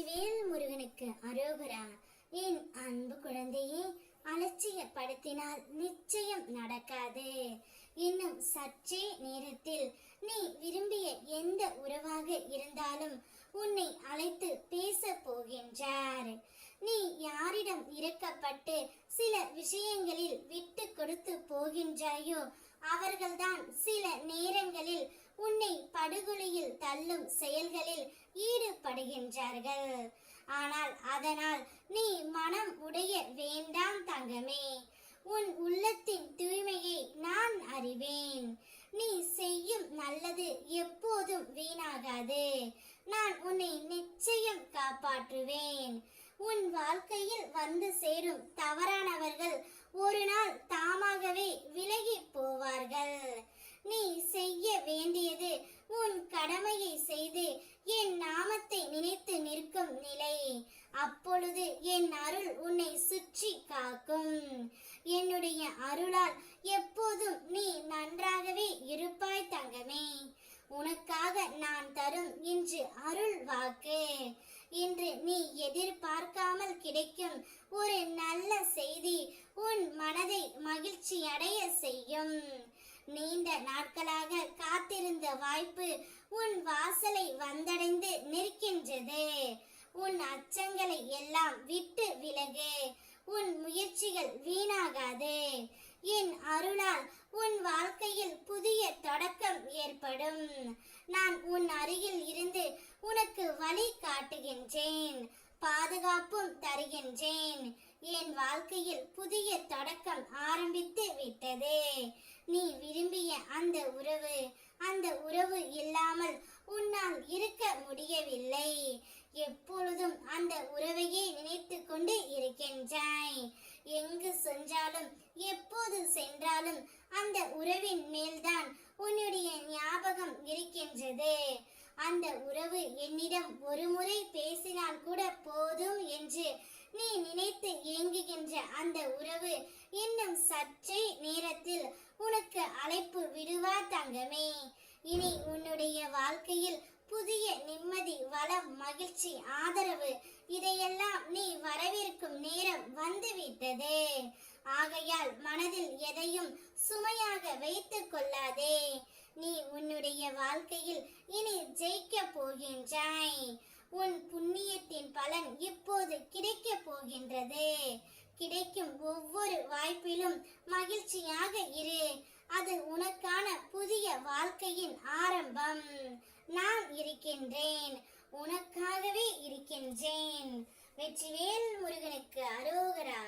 வெற்றிவேல் முருகனுக்கு அரோகரா. என் அன்பு குழந்தையே அலட்சியப்படுத்தினால் நிச்சயம் நடக்காது. இன்னும் சற்றே நேரத்தில் நீ விரும்பிய எந்த உறவாக இருந்தாலும் உன்னை அழைத்து பேச போகின்றார். நீ யாரிடம் இறக்கப்பட்டு சில விஷயங்களில் விட்டு கொடுத்து போகின்றாயோ அவர்கள்தான் சில நேரங்களில் உன்னை படுகொலையில் தள்ளும் செயல்களில் ஈடுபடுகின்றார்கள் ஆனால் அதனால் நீ மனம் உடைய வேண்டாம் தங்கமே. உன் உள்ளத்தின் தூய்மையை நான் அறிவேன். நீ செய்யும் நல்லது எப்போதும் வீணாகாது. நான் உன்னை நிச்சயம் காப்பாற்றுவேன். உன் வாழ்க்கையில் வந்து சேரும் தவறானவர்கள் ஒரு நாள் தாமாகவே விலகி போவார்கள் நீ செய்ய வேண்டியது உன் கடமையை செய்து என் நாமத்தை நினைத்து நிற்கும் நிலை. அப்பொழுது என் அருள் உன்னை சுற்றி காக்கும். என்னுடைய அருளால் எப்போதும் நீ நன்றாகவே இருப்பாய் தங்கமே. உனக்காக நான் தரும் இன்று அருள் வாக்கு. இன்று நீ எதிர்பார்க்காமல் கிடைக்கும் ஒரு நல்ல செய்தி உன் மனதை மகிழ்ச்சி அடைய செய்யும். நீண்ட நாட்களாக காத்திருந்த வாய்ப்பு உன் வாசலை வந்தடைந்து நிற்கின்றது. உன் அச்சங்களை எல்லாம் விட்டு விலகு. உன் முயற்சிகள் வீணாகாது. என் அருளால் உன் வாழ்க்கையில் புதிய தொடக்கம் ஏற்படும். நான் உன் அருகில் இருந்து உனக்கு வழி காட்டுகின்றேன் பாதுகாப்பும் தருகின்றேன். என் வாழ்க்கையில் புதிய தொடக்கம் ஆரம்பித்து விட்டது. நீ விரும்பிய அந்த உறவு அந்த உறவு இல்லாமல் உன்னால் இருக்க முடியவில்லை. எப்பொழுதும் அந்த உறவையே நினைத்து கொண்டு இருக்கின்றாய். எங்கு சென்றாலும் எப்போது சென்றாலும் அந்த உறவின் மேல்தான் உன்னுடைய ஞாபகம் இருக்கின்றது. அந்த உறவு என்னிடம் ஒரு முறை பேசினால் கூட போதும் என்று நீ நினைத்து ஏங்குகின்ற அந்த உறவு இன்னும் சற்றே நேரத்தில் உனக்கு அழைப்பு விடுவார் தங்கமே. இனி உன்னுடைய வாழ்க்கையில் புதிய நிம்மதி வளம் மகிழ்ச்சி ஆதரவு இதையெல்லாம் நீ வரவேற்கும் நேரம் வந்துவிட்டது. ஆகையால் மனதில் எதையும் சுமையாக வைத்துக் கொள்ளாதே. நீ உன்னுடைய வாழ்க்கையில் இனி ஜெயிக்க போகின்றாய். உன் புண்ணியத்தின் பலன் இப்போது கிடைக்க போகின்றது. கிடைக்கும் ஒவ்வொரு வாய்ப்பிலும் மகிழ்ச்சியாக இரு. அது உனக்கான புதிய வாழ்க்கையின் ஆரம்பம். நான் இருக்கின்றேன் உனக்காகவே இருக்கின்றேன். வெற்றிவேல் முருகனுக்கு அரோகரா.